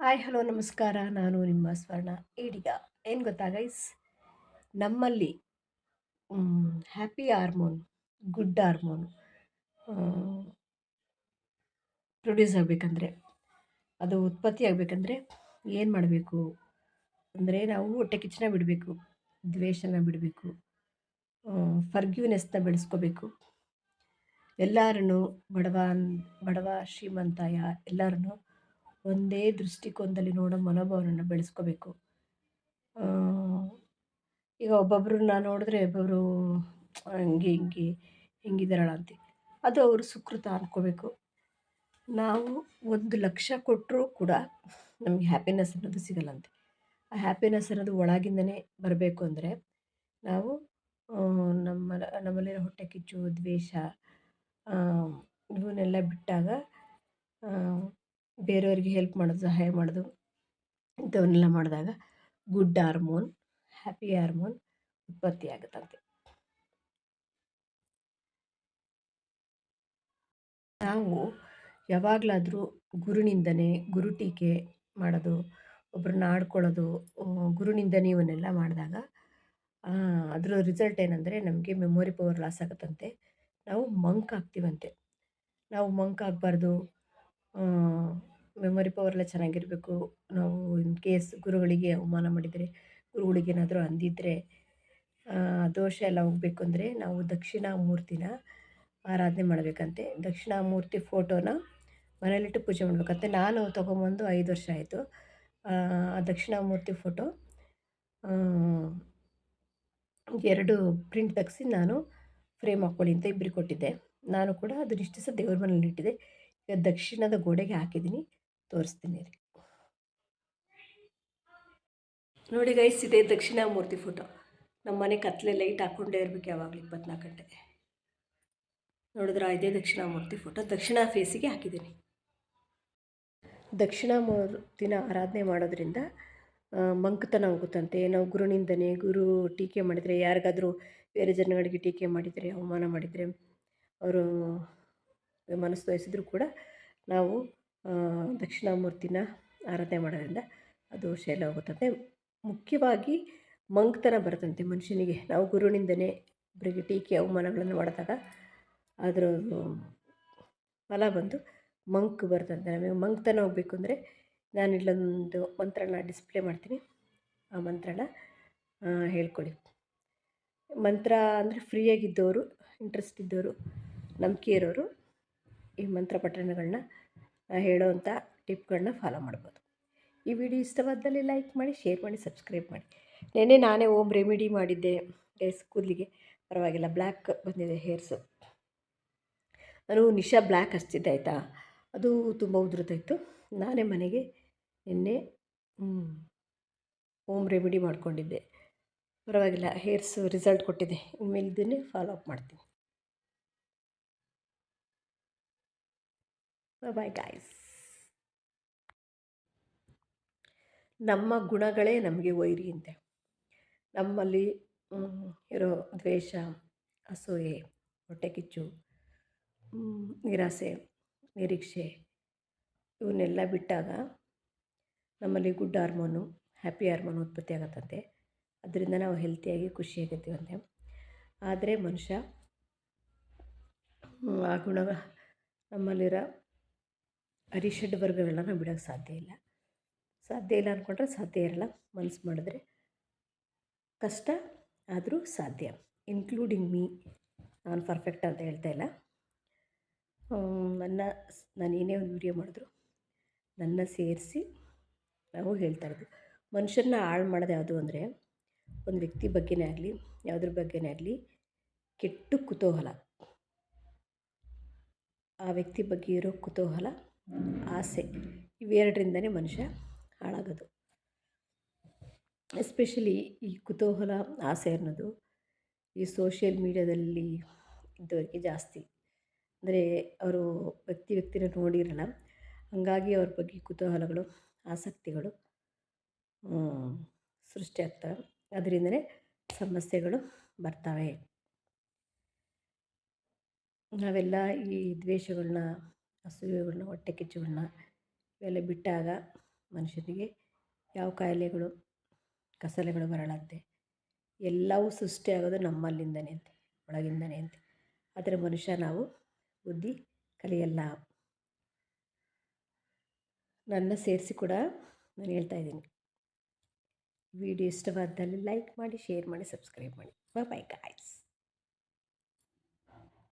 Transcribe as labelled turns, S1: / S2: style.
S1: Hi, hello, ನಮಸ್ಕಾರ. ನಾನು ನಿಮ್ಮ ಸ್ವರ್ಣ ಈಡಿಗ. ಏನು ಗೊತ್ತಾ ಗೈಸ್ ನಮ್ಮಲ್ಲಿ happy hormone good hormone produce ಆಗಬೇಕಂದ್ರೆ, ಅದು ಉತ್ಪತ್ತಿ ಆಗಬೇಕಂದ್ರೆ ಏನು ಮಾಡಬೇಕು ಅಂದರೆ ನಾವು ಹೊಟ್ಟೆ ಕಿಚ್ಚನ ಬಿಡಬೇಕು, ದ್ವೇಷನ ಬಿಡಬೇಕು ಫರ್ಗ್ಯೂನೆಸ್ನ ಬೆಳೆಸ್ಕೋಬೇಕು. ಎಲ್ಲರನ್ನು ಬಡವ ಬಡವ ಶ್ರೀಮಂತ ಯಾ, ಎಲ್ಲರನ್ನು ಒಂದೇ ದೃಷ್ಟಿಕೋನದಲ್ಲಿ ನೋಡೋ ಮನೋಭಾವನ ಬೆಳೆಸ್ಕೋಬೇಕು. ಈಗ ಒಬ್ಬೊಬ್ಬರನ್ನ ನೋಡಿದ್ರೆ ಒಬ್ಬೊಬ್ಬರು ಹಂಗೆ, ಹಿಂಗೆ ಹಿಂಗಿದಾರಳ ಅಂತ. ಅದು ಅವರು ಸುಕೃತ ಅಂದ್ಕೋಬೇಕು ನಾವು ಒಂದು ಲಕ್ಷ ಕೊಟ್ಟರೂ ಕೂಡ ನಮಗೆ ಹ್ಯಾಪಿನೆಸ್ ಅನ್ನೋದು ಸಿಗಲ್ಲಂತೆ ಆ ಹ್ಯಾಪಿನೆಸ್ ಅನ್ನೋದು ಒಳಗಿಂದನೇ ಬರಬೇಕು ಅಂದರೆ ನಾವು ನಮ್ಮ, ನಮ್ಮಲ್ಲಿರೋ ಹೊಟ್ಟೆ ಕಿಚ್ಚು, ದ್ವೇಷ ಇವನ್ನೆಲ್ಲ ಬಿಟ್ಟಾಗ ಬೇರೆಯವ್ರಿಗೆ ಹೆಲ್ಪ್ ಮಾಡೋದು, ಸಹಾಯ ಮಾಡೋದು, ಇಂಥವನ್ನೆಲ್ಲ ಮಾಡಿದಾಗ ಗುಡ್ ಹಾರ್ಮೋನ್ ಹ್ಯಾಪಿ ಹಾರ್ಮೋನ್ ಉತ್ಪತ್ತಿ ಆಗುತ್ತಂತೆ. ನಾವು ಯಾವಾಗಲಾದರೂ ಗುರುನಿಂದನೆ ಗುರು ಟೀಕೆ ಮಾಡೋದು ಒಬ್ಬರನ್ನ ಆಡ್ಕೊಳ್ಳೋದು ಗುರುನಿಂದನೆ ಇವನ್ನೆಲ್ಲ ಮಾಡಿದಾಗ ಅದರ ರಿಸಲ್ಟ್ ಏನಂದರೆ ನಮಗೆ ಮೆಮೊರಿ ಪವರ್ ಲಾಸ್ ಆಗುತ್ತಂತೆ. ನಾವು ಮಂಕ್ ಆಗ್ತೀವಂತೆ. ನಾವು ಮಂಕ್ ಆಗಬಾರ್ದು ಮೆಮೊರಿ ಪವರ್ ಎಲ್ಲ ಚೆನ್ನಾಗಿರಬೇಕು. ನಾವು ಇನ್ ಕೇಸ್ ಗುರುಗಳಿಗೆ ಅವಮಾನ ಮಾಡಿದರೆ, ಗುರುಗಳಿಗೆ ಏನಾದರೂ ಅಂದಿದ್ದರೆ ದೋಷ ಎಲ್ಲ ಹೋಗಬೇಕು ಅಂದರೆ ನಾವು ದಕ್ಷಿಣಾಮೂರ್ತಿನ ಆರಾಧನೆ ಮಾಡಬೇಕಂತೆ. ದಕ್ಷಿಣಾಮೂರ್ತಿ ಫೋಟೋನ ಮನೇಲಿಟ್ಟು ಪೂಜೆ ಮಾಡಬೇಕಂತೆ. ನಾನು ತೊಗೊಂಬಂದು ಐದು ವರ್ಷ ಆಯಿತು. ಆ ದಕ್ಷಿಣಾಮೂರ್ತಿ ಫೋಟೋ ಎರಡು ಪ್ರಿಂಟ್ ತೆಗ್ಸಿ ನಾನು ಫ್ರೇಮ್ ಹಾಕ್ಕೊಳ್ಳಿ ಅಂತ ಇಬ್ಬರಿಗೆ ಕೊಟ್ಟಿದ್ದೆ. ನಾನು ಕೂಡ ಇಷ್ಟು ದಿವಸ ದೇವ್ರ ಮನೇಲಿ ಇಟ್ಟಿದ್ದೆ ಈಗ ದಕ್ಷಿಣದ ಗೋಡೆಗೆ ಹಾಕಿದ್ದೀನಿ. ತೋರಿಸ್ತೀನಿ ರೀ. ನೋಡಿ ಗೈಸ್ ಇದೆ ದಕ್ಷಿಣಾಮೂರ್ತಿ ಫೋಟೋ ನಮ್ಮ ಮನೆ ಕತ್ಲೆ ಲೈಟ್ ಹಾಕ್ಕೊಂಡೇ ಇರ್ಬೇಕು ಯಾವಾಗಲೂ ಇಪ್ಪತ್ನಾಲ್ಕು ಗಂಟೆ ನೋಡಿದ್ರೆ ಇದೇ ದಕ್ಷಿಣಾಮೂರ್ತಿ ಫೋಟೋ ದಕ್ಷಿಣ ಫೇಸಿಗೆ ಹಾಕಿದ್ದೀನಿ. ದಕ್ಷಿಣ ಮೂರ್ತಿನ ಆರಾಧನೆ ಮಾಡೋದ್ರಿಂದ ಮಂಕತನ ಹೋಗುತ್ತಂತೆ. ನಾವು ಗುರುನಿಂದನೆ ಗುರು ಟೀಕೆ ಮಾಡಿದರೆ, ಯಾರಿಗಾದರೂ ಬೇರೆ ಜನಗಳಿಗೆ ಟೀಕೆ ಮಾಡಿದರೆ, ಅವಮಾನ ಮಾಡಿದರೆ, ಅವರು ಮನಸ್ಸು ವಹಿಸಿದ್ರು ಕೂಡ ನಾವು ದಕ್ಷಿಣಾಮೂರ್ತಿನ ಆರಾಧನೆ ಮಾಡೋದ್ರಿಂದ ಆ ದೋಷ ಎಲ್ಲ ಮುಖ್ಯವಾಗಿ ಮಂಕ್ತನ ಬರುತ್ತಂತೆ ಮನುಷ್ಯನಿಗೆ ನಾವು ಗುರುವಿನಿಂದನೇ ಒಬ್ಬರಿಗೆ ಟೀಕೆ, ಅವಮಾನಗಳನ್ನು ಮಾಡಿದಾಗ ಅದರ ಫಲ ಬಂದು ಮಂಕ್ ಬರ್ತಂತೆ ನಮಗೆ ಮಂಕ್ತನ ಹೋಗಬೇಕು ಅಂದರೆ ನಾನು ಇಲ್ಲೊಂದು ಮಂತ್ರನ ಡಿಸ್ಪ್ಲೇ ಮಾಡ್ತೀನಿ. ಆ ಮಂತ್ರನ ಹೇಳ್ಕೊಳ್ಳಿ. ಮಂತ್ರ ಅಂದರೆ ಫ್ರೀಯಾಗಿದ್ದವರು ಇಂಟ್ರೆಸ್ಟ್ ಇದ್ದವರು, ನಂಬಿಕೆ ಇರೋರು ಈ ಮಂತ್ರ ಪಠಣಗಳನ್ನ ಹೇಳೋವಂಥ ಟಿಪ್ಗಳನ್ನ ಫಾಲೋ ಮಾಡ್ಬೋದು. ಈ ವಿಡಿಯೋ ಇಷ್ಟವಾದಲ್ಲಿ ಲೈಕ್ ಮಾಡಿ, ಶೇರ್ ಮಾಡಿ, ಸಬ್ಸ್ಕ್ರೈಬ್ ಮಾಡಿ. ನೆನ್ನೆ ನಾನೇ ಓಮ್ ರೆಮಿಡಿ ಮಾಡಿದ್ದೆ. ಹೇರ್ಸ್ ಕೂದಲಿಗೆ. ಪರವಾಗಿಲ್ಲ, ಬ್ಲ್ಯಾಕ್ ಬಂದಿದೆ ಹೇರ್ಸು. ನಾನು ನಿಶಾ ಬ್ಲ್ಯಾಕ್ ಹಚ್ತಿದ್ದೆ ಆಯಿತಾ? ಅದು ತುಂಬ ಉದುರುತ್ತಾಯಿತ್ತು ನಾನೇ ಮನೆಗೆ ನಿನ್ನೆ ಓಮ್ ರೆಮಿಡಿ ಮಾಡಿಕೊಂಡಿದ್ದೆ. ಪರವಾಗಿಲ್ಲ, ಹೇರ್ಸು ರಿಸಲ್ಟ್ ಕೊಟ್ಟಿದೆ. ಇನ್ಮೇಲೆ ಇದನ್ನೇ ಫಾಲೋ ಅಪ್ ಮಾಡ್ತೀನಿ. ಬಾಯ್ ಗಾಯ್ಸ್ ನಮ್ಮ ಗುಣಗಳೇ ನಮಗೆ ವೈರಿ ಅಂತೆ. ನಮ್ಮಲ್ಲಿ ಇರೋ ದ್ವೇಷ, ಅಸೂಯೆ ಹೊಟ್ಟೆಕಿಚ್ಚು ನಿರಾಸೆ, ನಿರೀಕ್ಷೆ, ಇವನ್ನೆಲ್ಲ ಬಿಟ್ಟಾಗ ನಮ್ಮಲ್ಲಿ ಗುಡ್ ಹಾರ್ಮೋನು, ಹ್ಯಾಪಿ ಹಾರ್ಮೋನು ಉತ್ಪತ್ತಿ ಆಗತ್ತಂತೆ. ಅದರಿಂದ ನಾವು ಹೆಲ್ತಿಯಾಗಿ ಖುಷಿಯಾಗಿರ್ತೀವಂತೆ. ಆದರೆ ಮನುಷ್ಯ ಆ ಗುಣ ನಮ್ಮಲ್ಲಿರೋ ಅರಿಷಡ್ ವರ್ಗಗಳನ್ನ ಬಿಡೋಕ್ಕೆ ಸಾಧ್ಯ ಇಲ್ಲ. ಸಾಧ್ಯ ಇಲ್ಲ ಅಂದ್ಕೊಂಡ್ರೆ ಸಾಧ್ಯ ಇರಲ್ಲ. ಮನಸ್ಸು ಮಾಡಿದ್ರೆ ಕಷ್ಟ ಆದರೂ ಸಾಧ್ಯ. ಇನ್ಕ್ಲೂಡಿಂಗ್ ಮೀ ನಾನು ಪರ್ಫೆಕ್ಟ್ ಅಂತ ಹೇಳ್ತಾ ಇಲ್ಲ. ನನ್ನ ನಾನು ಏನೇ ಒಂದು ವಿಡಿಯೋ ಮಾಡಿದ್ರು ನನ್ನ ಸೇರಿಸಿ ನಾವು ಹೇಳ್ತಾ ಇದ್ವಿ ಮನುಷ್ಯನ ಹಾಳು ಮಾಡೋದು ಯಾವುದು ಅಂದರೆ ಒಂದು ವ್ಯಕ್ತಿ ಬಗ್ಗೆನೇ ಆಗಲಿ, ಯಾವುದ್ರ ಬಗ್ಗೆನೇ ಆಗಲಿ ಕೆಟ್ಟು ಕುತೂಹಲ. ಆ ವ್ಯಕ್ತಿ ಬಗ್ಗೆ ಇರೋ ಕುತೂಹಲ ಆಸೆ. ಇವೆರಡರಿಂದನೇ ಮನುಷ್ಯ ಹಾಳಾಗೋದು. ಎಸ್ಪೆಷಲಿ ಈ ಕುತೂಹಲ, ಆಸೆ ಅನ್ನೋದು ಈ ಸೋಷಿಯಲ್ ಮೀಡ್ಯಾದಲ್ಲಿ ಇದ್ದವರಿಗೆ ಜಾಸ್ತಿ. ಅಂದರೆ ಅವರು ವ್ಯಕ್ತಿ ವ್ಯಕ್ತಿನ ನೋಡಿರಲ್ಲ, ಹಾಗಾಗಿ ಅವ್ರ ಬಗ್ಗೆ ಕುತೂಹಲಗಳು, ಆಸಕ್ತಿಗಳು ಸೃಷ್ಟಿಯಾಗ್ತವೆ ಅದರಿಂದನೇ ಸಮಸ್ಯೆಗಳು ಬರ್ತವೆ. ನಾವೆಲ್ಲ ಈ ದ್ವೇಷಗಳನ್ನ ಅಸೂಯೆಗಳನ್ನ ಹೊಟ್ಟೆ ಕಿಚ್ಚುಗಳನ್ನ ಇವೆಲ್ಲ ಬಿಟ್ಟಾಗ ಮನುಷ್ಯನಿಗೆ ಯಾವ ಕಾಯಿಲೆಗಳು, ಕಸಲೆಗಳು ಬರಲ್ಲಂತೆ ಎಲ್ಲವೂ ಸೃಷ್ಟಿಯಾಗೋದು ನಮ್ಮಲ್ಲಿಂದನೇ ಅಂತೆ, ಒಳಗಿಂದನೇ ಅಂತೆ. ಆದರೆ ಮನುಷ್ಯ ನಾವು ಬುದ್ಧಿ ಕಲಿಯಲ್ಲ. ನನ್ನ ಸೇರಿಸಿ ಕೂಡ ನಾನು ಹೇಳ್ತಾ ಇದ್ದೀನಿ. ವಿಡಿಯೋ ಇಷ್ಟವಾದಲ್ಲಿ ಲೈಕ್ ಮಾಡಿ, ಶೇರ್ ಮಾಡಿ, ಸಬ್ಸ್ಕ್ರೈಬ್ ಮಾಡಿ. Bye guys